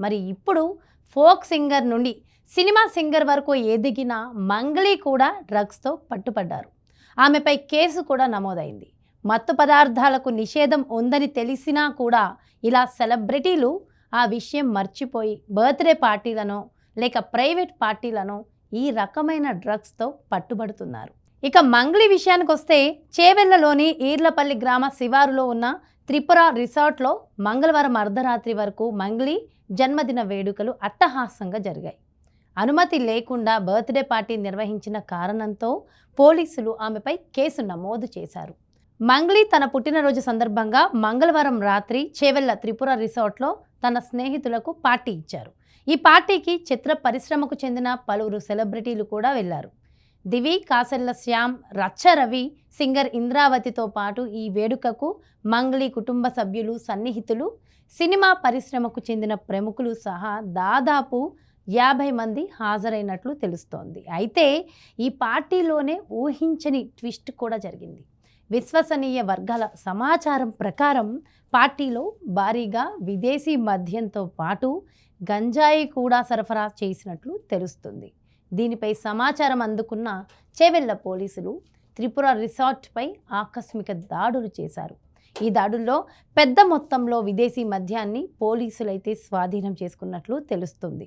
మరి ఇప్పుడు folk singer నుండి సినిమా సింగర్ వరకు ఎదిగిన మంగ్లీ కూడా డ్రగ్స్తో పట్టుపడ్డారు. ఆమెపై కేసు కూడా నమోదైంది. మత్తు పదార్థాలకు నిషేధం ఉందని తెలిసినా కూడా ఇలా సెలబ్రిటీలు ఆ విషయం మర్చిపోయి బర్త్డే పార్టీలను లేక ప్రైవేట్ పార్టీలను ఈ రకమైన డ్రగ్స్తో పట్టుబడుతున్నారు. ఇక మంగ్లీ విషయానికి వస్తే చేవెళ్ళలోని ఈర్లపల్లి గ్రామ శివారులో ఉన్న త్రిపుర రిసార్ట్లో మంగళవారం అర్ధరాత్రి వరకు మంగ్లీ జన్మదిన వేడుకలు అట్టహాసంగా జరిగాయి. అనుమతి లేకుండా బర్త్డే పార్టీ నిర్వహించిన కారణంతో పోలీసులు ఆమెపై కేసు నమోదు చేశారు. మంగ్లీ తన పుట్టినరోజు సందర్భంగా మంగళవారం రాత్రి చేవెళ్ళ త్రిపుర రిసార్ట్లో తన స్నేహితులకు పార్టీ ఇచ్చారు. ఈ పార్టీకి చిత్ర పరిశ్రమకు చెందిన పలువురు సెలబ్రిటీలు కూడా వెళ్ళారు. దివి కాసల్ల శ్యామ్ రచ్చ రవి సింగర్ ఇంద్రావతితో పాటు ఈ వేడుకకు మంగ్లీ కుటుంబ సభ్యులు సన్నిహితులు సినిమా పరిశ్రమకు చెందిన ప్రముఖులు సహా దాదాపు యాభై మంది హాజరైనట్లు తెలుస్తోంది. అయితే ఈ పార్టీలోనే ఊహించని ట్విస్ట్ కూడా జరిగింది. విశ్వసనీయ వర్గాల సమాచారం ప్రకారం పార్టీలో భారీగా విదేశీ మద్యంతో పాటు గంజాయి కూడా సరఫరా చేసినట్లు తెలుస్తుంది. దీనిపై సమాచారం అందుకున్న చేవెళ్ళ పోలీసులు త్రిపుర రిసార్ట్పై ఆకస్మిక దాడులు చేశారు. ఈ దాడుల్లో పెద్ద మొత్తంలో విదేశీ మద్యాన్ని పోలీసులైతే స్వాధీనం చేసుకున్నట్లు తెలుస్తుంది.